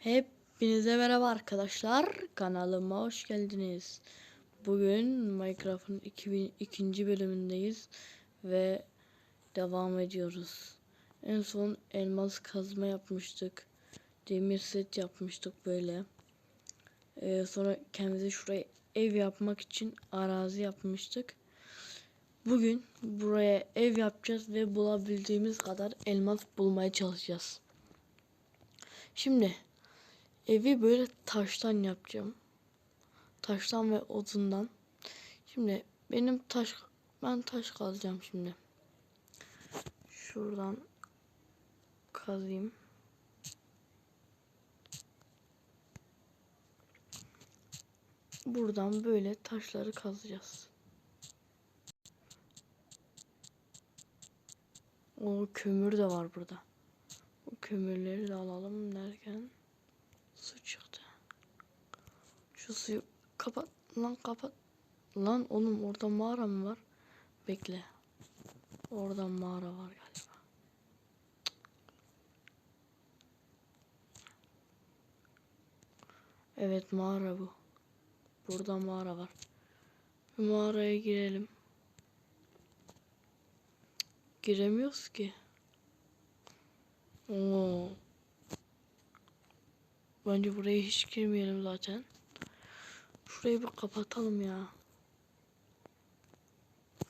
Hepinize merhaba arkadaşlar. Kanalıma hoş geldiniz. Bugün Minecraft'ın 2000 ikinci bölümündeyiz ve devam ediyoruz. En son elmas kazma yapmıştık. Demir set yapmıştık böyle. Ee, sonra kendimize şuraya ev yapmak için arazi yapmıştık. Bugün buraya ev yapacağız ve bulabildiğimiz kadar elmas bulmaya çalışacağız. Şimdi Evi böyle taştan yapacağım. Taştan ve odundan. Şimdi benim taş ben taş kazacağım şimdi. Şuradan kazayım. Buradan böyle taşları kazacağız. O kömür de var burada. O kömürleri de alalım derken Su çıktı. Şu suyu kapat. Lan kapat. Lan oğlum orada mağara mı var? Bekle. Orada mağara var galiba. Evet mağara bu. Burada mağara var. Bir mağaraya girelim. Giremiyoruz ki. Oo. Bence buraya hiç girmeyelim zaten. Şurayı bir kapatalım ya.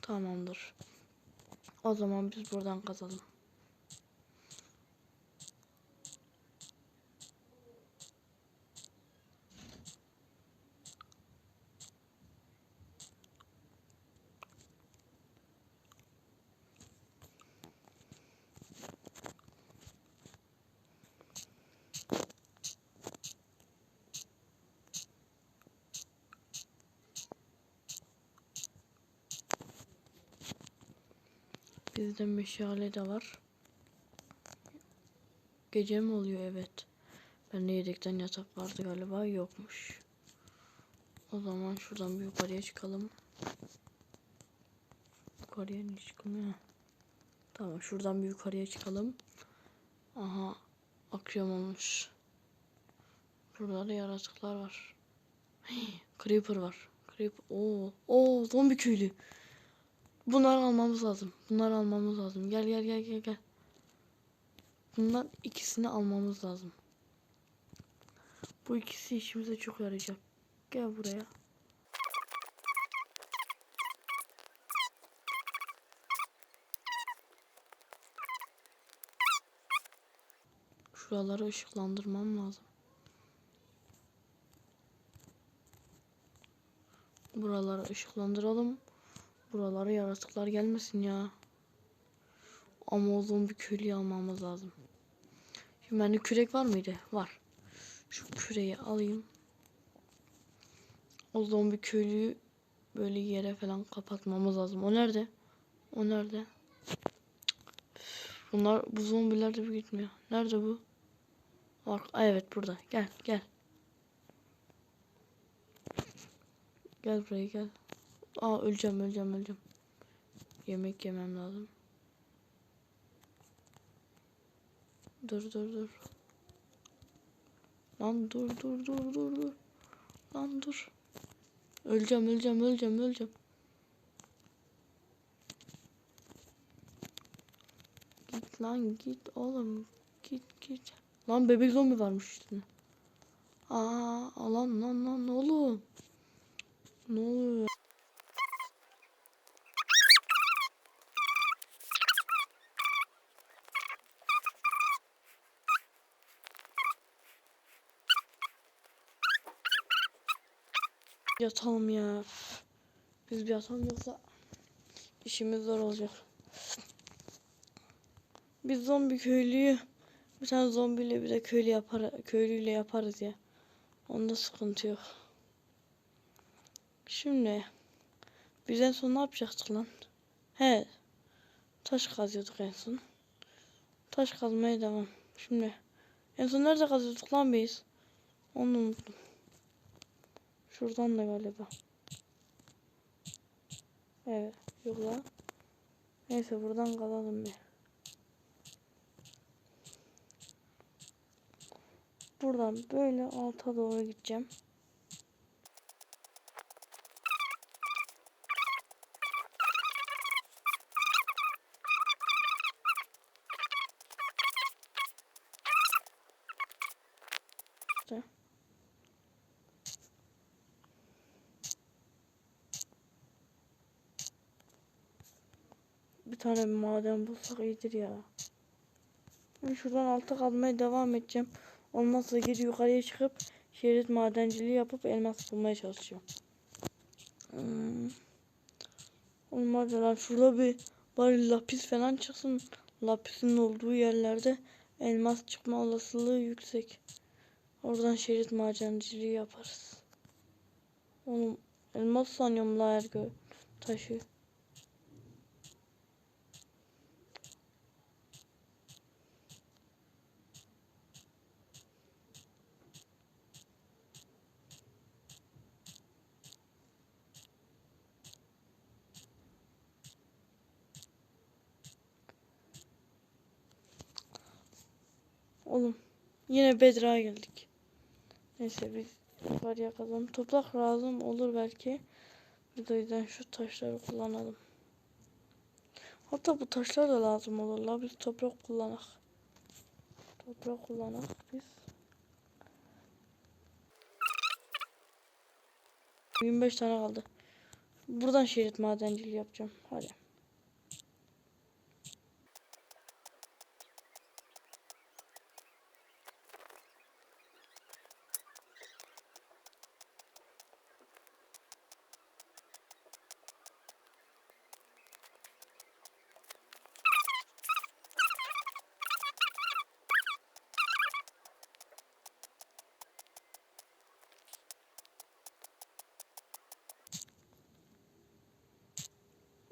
Tamamdır. O zaman biz buradan kazalım. Bizde meşale de var. Gece mi oluyor? Evet. Ben de yedekten yatak vardı galiba. Yokmuş. O zaman şuradan bir yukarıya çıkalım. Yukarıya ne çıkmıyor? Tamam şuradan bir yukarıya çıkalım. Aha akşam olmuş. Burada da yaratıklar var. Hii, creeper var. Creeper. Oo, oo zombi köylü. Bunları almamız lazım. Bunları almamız lazım. Gel gel gel gel gel. Bundan ikisini almamız lazım. Bu ikisi işimize çok yarayacak. Gel buraya. Şuraları ışıklandırmam lazım. Buraları ışıklandıralım. Buralara yaratıklar gelmesin ya. Ama o zombi köylüyü almamız lazım. Şimdi bende kürek var mıydı? Var. Şu küreği alayım. O zombi köylüyü böyle yere falan kapatmamız lazım. O nerede? O nerede? Bunlar bu zombiler de bir gitmiyor. Nerede bu? Bak evet burada. Gel gel. Gel buraya gel. Aa öleceğim öleceğim öleceğim. Yemek yemem lazım. Dur dur dur. Lan dur dur dur dur dur. Lan dur. Öleceğim öleceğim öleceğim öleceğim. Git lan git oğlum. Git git. Lan bebek zombi varmış üstüne. Aa alan lan lan oğlum. Ne oluyor? Yatalım ya. Biz bir yatalım yoksa işimiz zor olacak. Biz zombi köylüyü bir tane zombiyle bir de köylü yapar köylüyle yaparız ya. Onda sıkıntı yok. Şimdi biz en son ne yapacaktık lan? He. Taş kazıyorduk en son. Taş kazmaya devam. Şimdi en son nerede kazıyorduk lan biz? Onu unuttum. Şuradan da galiba. Evet. Yok la. Neyse buradan kalalım bir. buradan böyle alta doğru gideceğim. İşte. Bir tane bir maden bulsak iyidir ya. Ben şuradan alta kazmaya devam edeceğim. Olmazsa geri yukarıya çıkıp şerit madenciliği yapıp elmas bulmaya çalışacağım. Hmm. Olmaz lan şurada bir bari lapis falan çıksın. Lapisin olduğu yerlerde elmas çıkma olasılığı yüksek. Oradan şerit madenciliği yaparız. Oğlum elmas sanıyorum la her gö taşı. Oğlum yine Bedra'ya geldik. Neyse biz yukarıya kazalım. Toprak lazım olur belki. O yüzden şu taşları kullanalım. Hatta bu taşlar da lazım olur la. Biz toprak kullanak. Toprak kullanak biz. 25 tane kaldı. Buradan şerit madenciliği yapacağım. Hadi.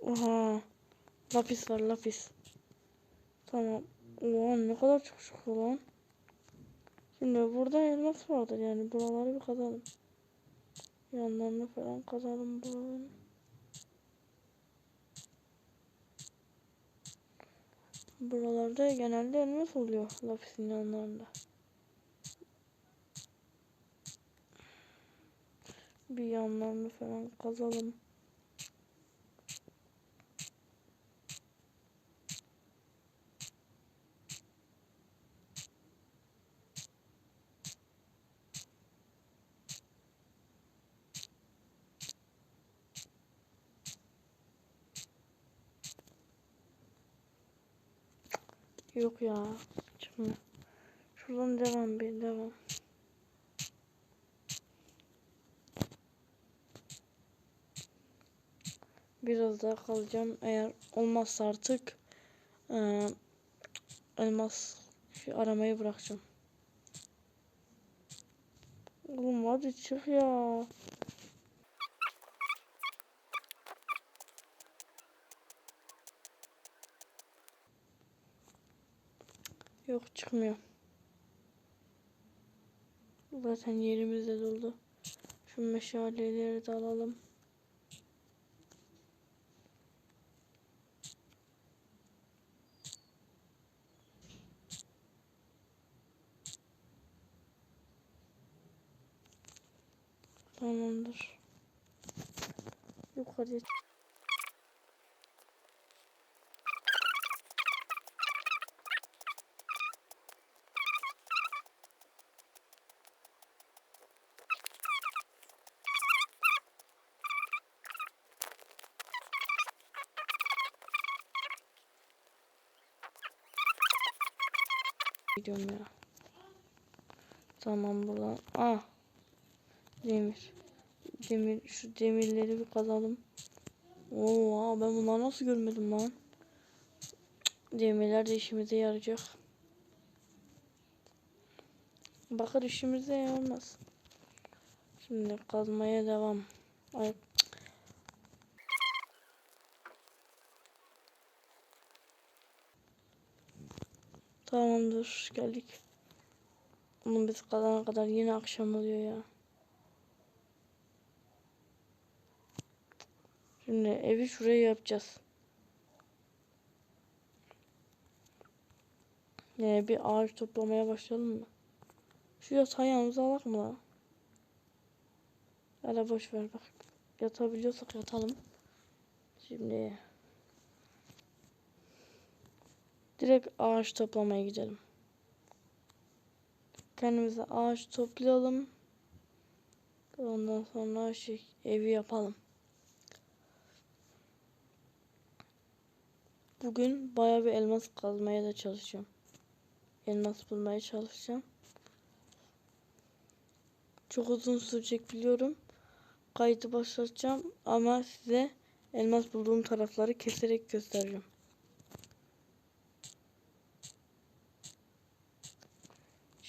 Oha. Lapis var lapis. Tamam. Oha ne kadar çok çıktı lan. Şimdi burada elmas vardır yani buraları bir kazalım. Yanlarını falan kazalım buraların. Buralarda genelde elmas oluyor lapisin yanlarında. Bir yanlarını falan kazalım. Yok ya. Çıkmıyor. Şuradan devam bir devam. Biraz daha kalacağım. Eğer olmazsa artık eee, elmas şu aramayı bırakacağım. Oğlum hadi çık ya. Yok çıkmıyor. Zaten yerimiz de doldu. Şu meşaleleri de alalım. Tamamdır. Yukarıya gidiyorum ya. Tamam buradan. Ah. Demir. Demir. Şu demirleri bir kazalım. Oo, ben bunları nasıl görmedim lan? Demirler de işimize yarayacak. Bakır işimize yaramaz. Şimdi kazmaya devam. Ay. Tamamdır geldik. Onun biz kalana kadar yine akşam oluyor ya. Şimdi evi şuraya yapacağız. Yani bir ağaç toplamaya başlayalım mı? Şu yatağı yanımıza alak mı lan? Hele boş ver bak. Yatabiliyorsak yatalım. Şimdi direkt ağaç toplamaya gidelim. Kendimize ağaç toplayalım. Ondan sonra şey evi yapalım. Bugün bayağı bir elmas kazmaya da çalışacağım. Elmas bulmaya çalışacağım. Çok uzun sürecek biliyorum. Kaydı başlatacağım ama size elmas bulduğum tarafları keserek göstereceğim.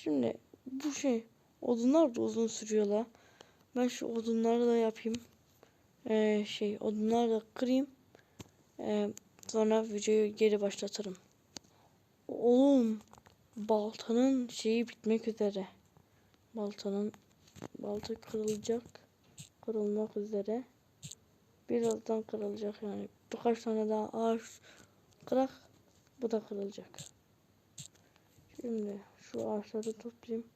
Şimdi bu şey odunlar da uzun sürüyor la. Ben şu odunları da yapayım. Ee, şey odunları da kırayım. Ee, sonra videoyu geri başlatırım. Oğlum baltanın şeyi bitmek üzere. Baltanın balta kırılacak. Kırılmak üzere. Birazdan kırılacak yani. Birkaç tane daha ağaç kırak. Bu da kırılacak. Şimdi şu ağaçları toplayayım.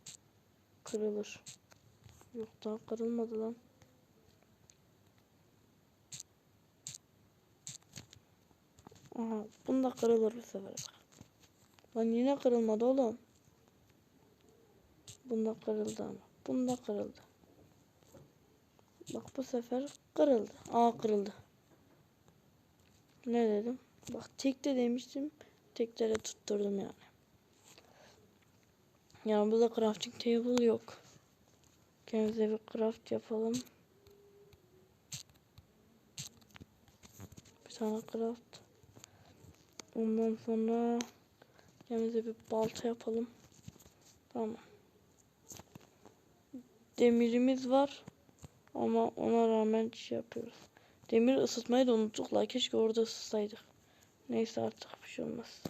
Kırılır. Yok daha kırılmadı lan. Aha bunda kırılır bu sefer. Lan yine kırılmadı oğlum. Bunda kırıldı ama. Bunda kırıldı. Bak bu sefer kırıldı. Aa kırıldı. Ne dedim? Bak tekte demiştim. Teklere tutturdum yani. Yani burada crafting table yok. Kendimize bir craft yapalım. Bir tane craft. Ondan sonra kendimize bir balta yapalım. Tamam. Demirimiz var. Ama ona rağmen şey yapıyoruz. Demir ısıtmayı da unuttuk la. Keşke orada ısıtsaydık. Neyse artık bir şey olmaz.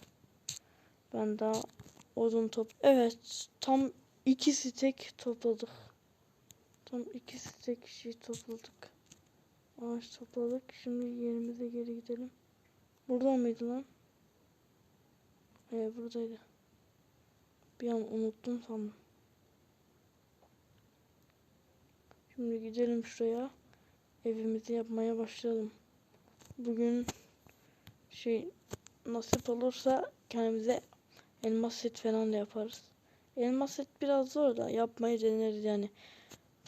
Ben daha odun top. Evet tam ikisi tek topladık. Tam ikisi tek şey topladık. Ağaç topladık. Şimdi yerimize geri gidelim. Burada mıydı lan? Evet buradaydı. Bir an unuttum sandım. Şimdi gidelim şuraya. Evimizi yapmaya başlayalım. Bugün şey nasip olursa kendimize elmas set falan da yaparız. Elmas set biraz zor da yapmayı deneriz yani.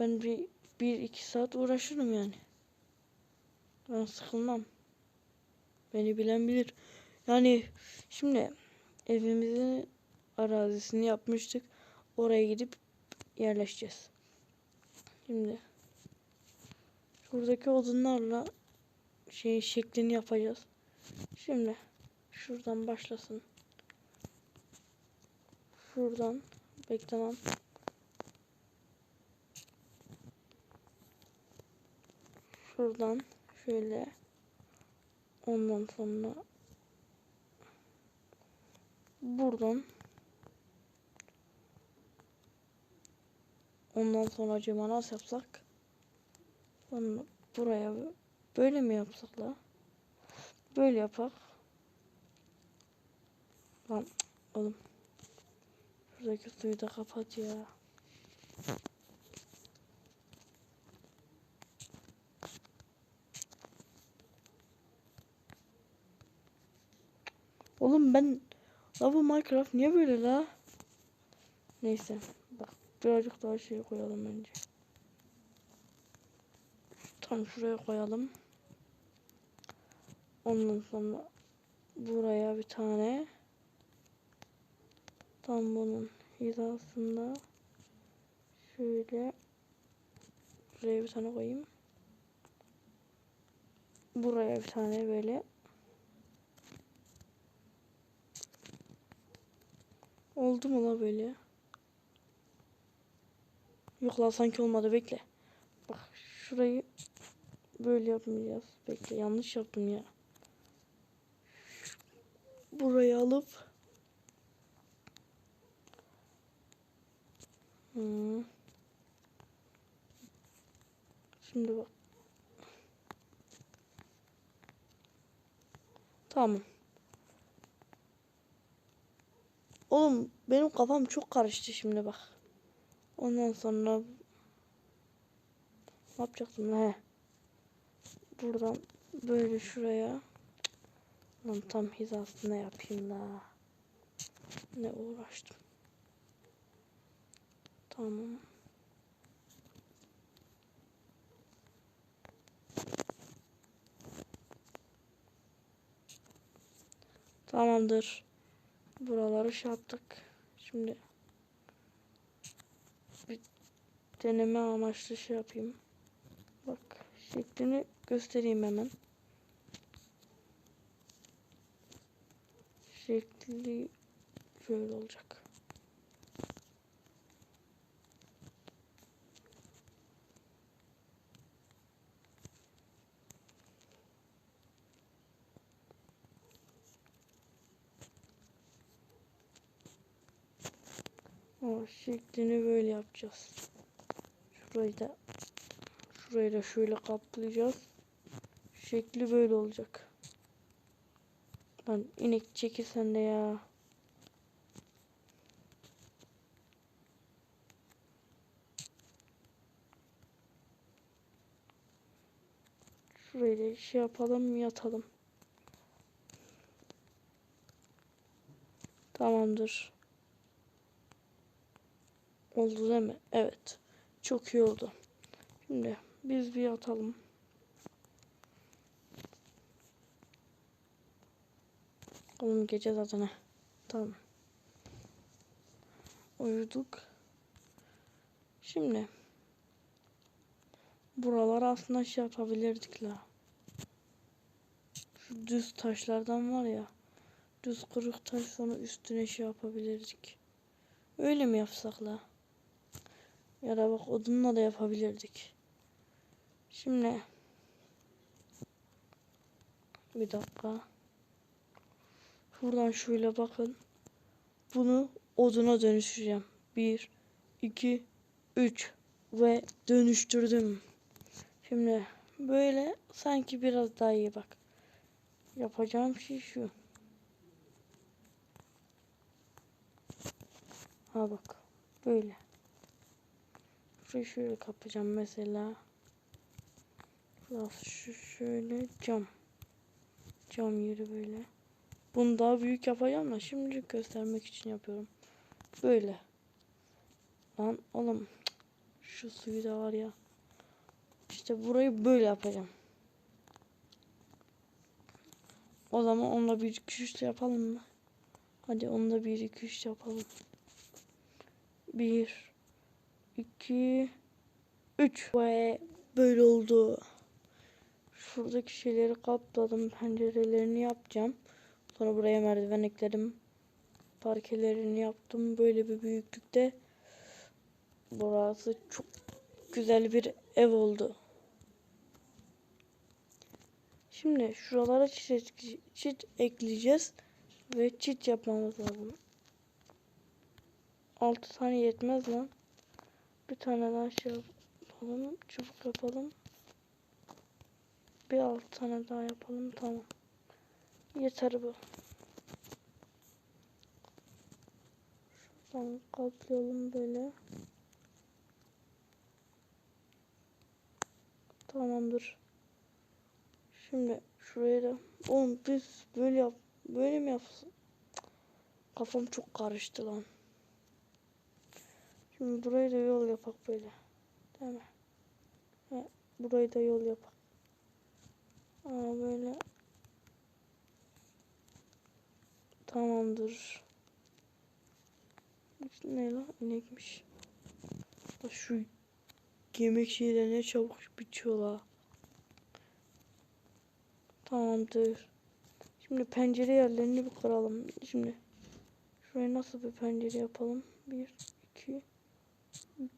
Ben bir, bir iki saat uğraşırım yani. Ben sıkılmam. Beni bilen bilir. Yani şimdi evimizin arazisini yapmıştık. Oraya gidip yerleşeceğiz. Şimdi şuradaki odunlarla şey şeklini yapacağız. Şimdi şuradan başlasın. Şuradan beklemem. Şuradan şöyle ondan sonra buradan ondan sonra acaba nasıl yapsak? Sonra buraya böyle mi yapsak la? Böyle yapak. Lan oğlum şuradaki suyu da kapat ya Oğlum ben la bu Minecraft niye böyle la? Neyse bak birazcık daha şey koyalım önce. Tam şuraya koyalım. Ondan sonra buraya bir tane tam bunun hizasında şöyle buraya bir tane koyayım. Buraya bir tane böyle Oldu mu la böyle? Yok la sanki olmadı bekle. Bak şurayı böyle yapmayacağız. Bekle yanlış yaptım ya. Burayı alıp Şimdi bak. Tamam. Oğlum benim kafam çok karıştı şimdi bak. Ondan sonra ne yapacaktım? He. Buradan böyle şuraya. Lan tam hizasına yapayım da. Ne uğraştım. Tamam. Tamamdır. Buraları şey yaptık. Şimdi bir deneme amaçlı şey yapayım. Bak şeklini göstereyim hemen. Şekli şöyle olacak. O şeklini böyle yapacağız. Şurayı da şurayı da şöyle kaplayacağız. Şekli böyle olacak. Lan inek çekilsen de ya. Şurayı da şey yapalım yatalım. Tamamdır. Oldu değil mi? Evet. Çok iyi oldu. Şimdi biz bir yatalım. Oğlum gece zaten ha. Tamam. Uyuduk. Şimdi buralar aslında şey yapabilirdik la. Şu düz taşlardan var ya. Düz kırık taş sonra üstüne şey yapabilirdik. Öyle mi yapsak la? Ya da bak odunla da yapabilirdik. Şimdi bir dakika. Şuradan şöyle bakın. Bunu oduna dönüştüreceğim. 1 2 3 ve dönüştürdüm. Şimdi böyle sanki biraz daha iyi bak. Yapacağım şey şu. Ha bak. Böyle. Şurayı şöyle kapacağım mesela. Burası şu şöyle cam. Cam yeri böyle. Bunu daha büyük yapacağım da şimdi göstermek için yapıyorum. Böyle. Lan oğlum şu suyu da var ya. İşte burayı böyle yapacağım. O zaman onunla bir iki üç yapalım mı? Hadi onunla bir iki üç yapalım. Bir, iki, üç. Ve böyle oldu. Şuradaki şeyleri kapladım. Pencerelerini yapacağım. Sonra buraya merdiven ekledim. Parkelerini yaptım. Böyle bir büyüklükte. Burası çok güzel bir ev oldu. Şimdi şuralara çit, çit ekleyeceğiz. Ve çit yapmamız lazım. 6 tane yetmez lan. Bir tane daha şey yapalım. Çubuk yapalım. Bir 6 tane daha yapalım. Tamam. Yeter bu. Şuradan kaplayalım böyle. Tamamdır. Şimdi şuraya da oğlum biz böyle yap böyle mi yapsın? Kafam çok karıştı lan. Şimdi burayı da yol yapak böyle. Değil mi? He, burayı da yol yapak. Aa böyle. Tamamdır. Ne lan? İnekmiş. Şu yemek şeyleri ne çabuk bitiyorlar. Tamamdır. Şimdi pencere yerlerini bir kıralım. Şimdi şuraya nasıl bir pencere yapalım? 1 2 3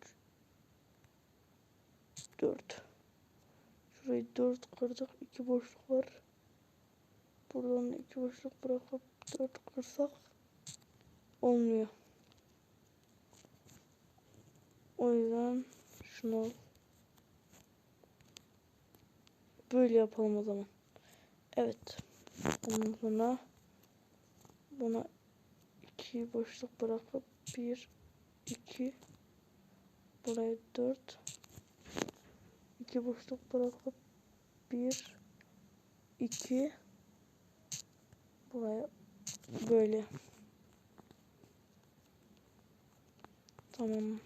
4 Şurayı 4 kırdık. 2 boşluk var. Buradan 2 boşluk bırakıp 4 kırsak olmuyor. O yüzden şunu. Böyle yapalım o zaman. Evet. Ondan sonra buna iki boşluk bırakıp bir iki buraya 4 2 boşluk bırakıp 1 2 buraya böyle. Tamam.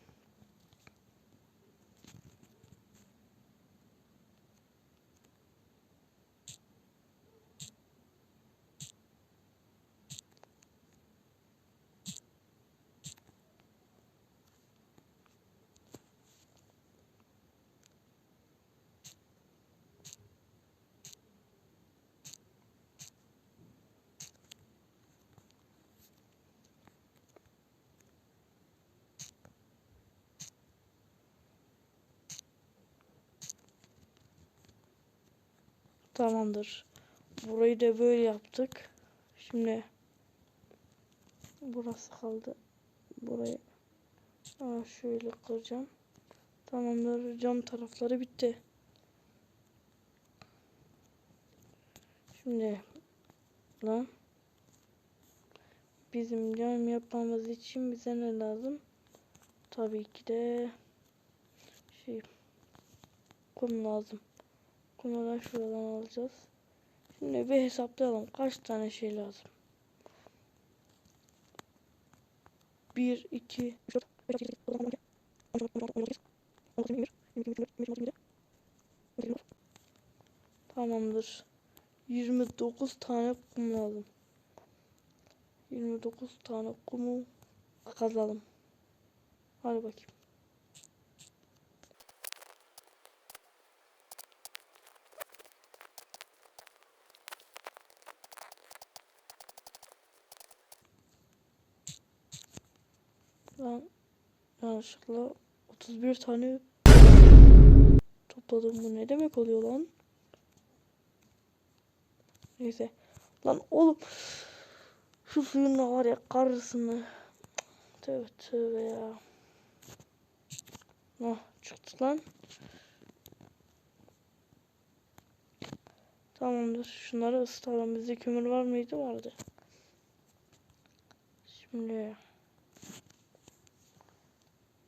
Tamamdır. Burayı da böyle yaptık. Şimdi burası kaldı. Burayı Aa, şöyle kıracağım. Tamamdır. Cam tarafları bitti. Şimdi lan bizim cam yapmamız için bize ne lazım? Tabii ki de şey kum lazım. Bunlardan şuradan alacağız. Şimdi bir hesaplayalım. Kaç tane şey lazım? 1, 2, 3, 4, 5, 6, 7, 8, 9, 10, 11, 12, 13, 14, 15, 16, 17, 18, 19, 20, 21, 22, 23, 24, 25, 26, 27, 28, 29. Tamamdır. 29 tane kum lazım. 29 tane kumu kazalım. Hadi bakayım. Ben yanlışlıkla 31 tane topladım. Bu ne demek oluyor lan? Neyse. Lan oğlum. Şu suyun var ya karısını. Tövbe tövbe ya. Ah çıktı lan. Tamamdır. Şunları ısıtalım. Bizde kömür var mıydı? Vardı. Şimdi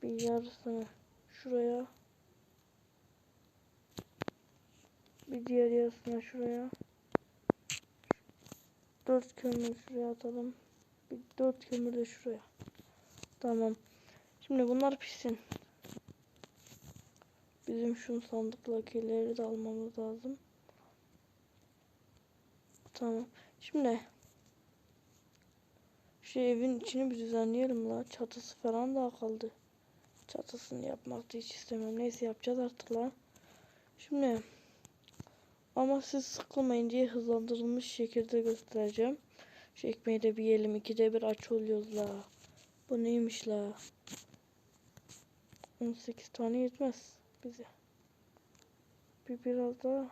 bir yarısını şuraya. Bir diğer yarısını şuraya. Dört kömür şuraya atalım. Bir dört kömür de şuraya. Tamam. Şimdi bunlar pişsin. Bizim şu sandıklakileri de almamız lazım. Tamam. Şimdi şu evin içini bir düzenleyelim la. Çatısı falan daha kaldı çatısını yapmak da hiç istemiyorum. Neyse yapacağız artık lan. Şimdi ama siz sıkılmayın diye hızlandırılmış şekilde göstereceğim. Şu ekmeği de bir yiyelim. İkide bir aç oluyoruz la. Bu neymiş la? 18 tane yetmez bize. Bir biraz daha.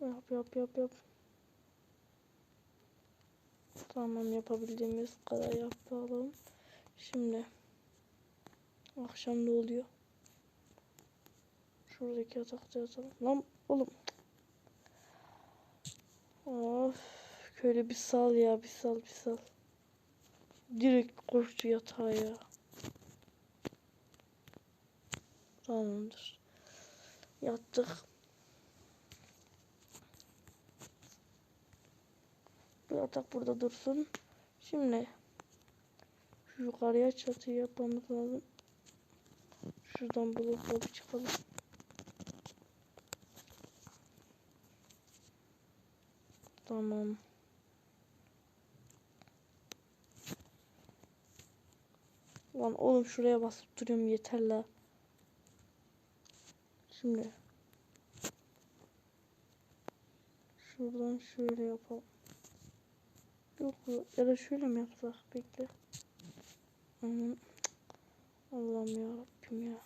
Yap yap yap yap. Tamam yapabildiğimiz kadar yapalım. Şimdi akşam ne oluyor? Şuradaki yatakta yatalım. Lan oğlum. Of. Köyle bir sal ya bir sal bir sal. Direkt koştu yatağa ya. Tamamdır. Yattık. Bu yatak burada dursun. Şimdi şu yukarıya çatıyı yapmamız lazım. Şuradan blokla bir çıkalım. Tamam. Lan oğlum şuraya basıp duruyorum yeter la. Şimdi şuradan şöyle yapalım. Yok ya da şöyle mi yapsak? Bekle. Aman. Allah'ım ya Rabbim ya.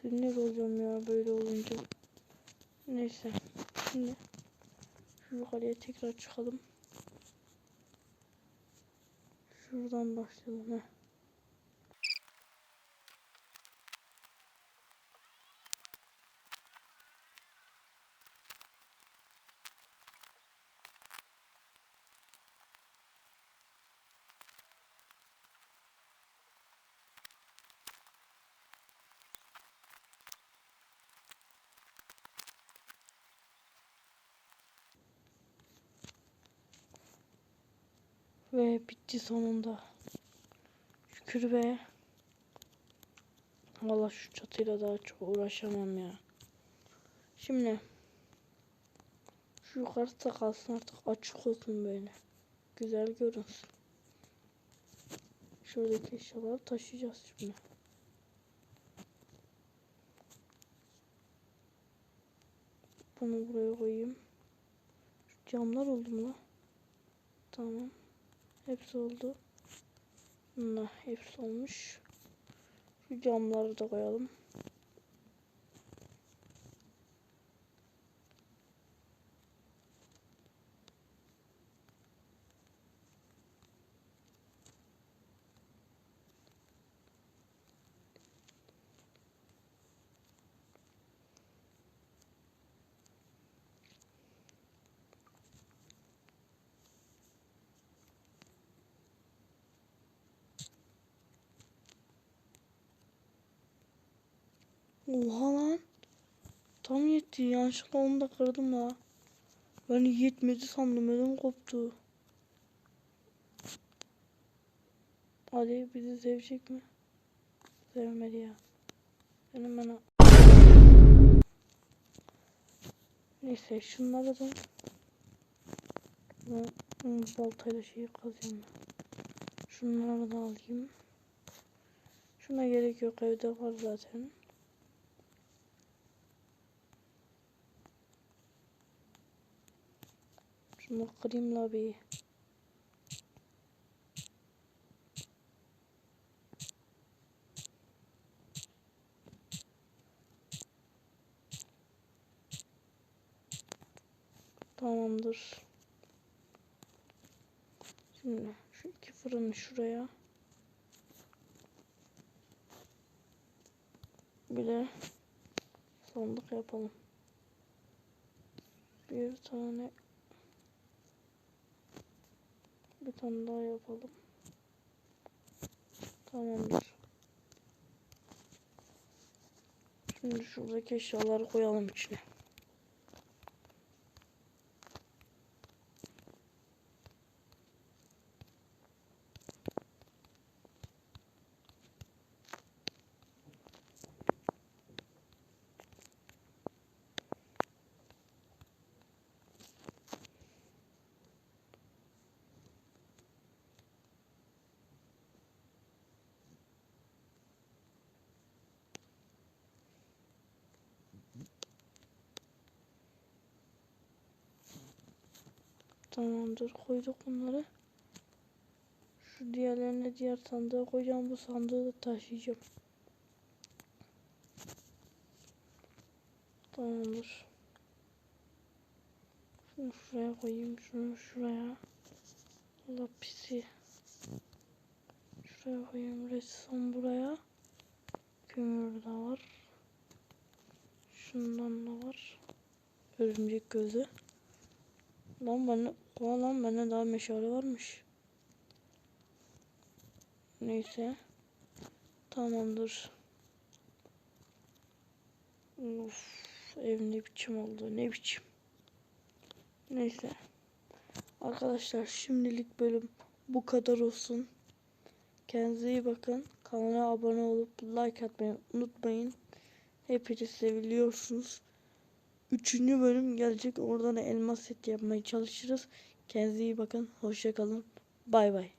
Sinir olacağım ya böyle olunca. Neyse. Şimdi şu yukarıya tekrar çıkalım. Şuradan başlayalım. Heh. Ve bitti sonunda. Şükür be. Valla şu çatıyla daha çok uğraşamam ya. Şimdi şu yukarısı da kalsın artık açık olsun böyle. Güzel görünsün. Şuradaki eşyaları taşıyacağız şimdi. Bunu buraya koyayım. Şu camlar oldu mu? Tamam. Hepsi oldu. Bunlar hepsi olmuş. Şu camları da koyalım. Oha lan. Tam yetti. Yanlışlıkla onu da kırdım la. Ben yetmedi sandım. Ödüm koptu. Hadi bizi sevecek mi? Sevmedi ya. Benim bana. Neyse şunları da ben baltayla şeyi ben. Şunları da alayım. Şuna gerek yok evde var zaten. Şunu kırayım la bir. Tamamdır. Şimdi şu iki fırını şuraya. Bir de sandık yapalım. Bir tane bir tane daha yapalım. Tamamdır. Şimdi şuradaki eşyaları koyalım içine. Tamamdır koyduk bunları. Şu diğerlerine diğer sandığa koyacağım. Bu sandığı da taşıyacağım. Tamamdır. Şunu şuraya koyayım. Şunu şuraya. Lapisi. Şuraya koyayım. Resim buraya. Kömür de var. Şundan da var. Örümcek gözü. Lan bende, Oha lan bende daha meşale varmış. Neyse. Tamamdır. Uf, ev ne biçim oldu ne biçim. Neyse. Arkadaşlar şimdilik bölüm bu kadar olsun. Kendinize iyi bakın. Kanala abone olup like atmayı unutmayın. Hepiniz seviliyorsunuz. Üçüncü bölüm gelecek. Oradan elmas set yapmaya çalışırız. Kendinize iyi bakın. Hoşça kalın. Bay bay.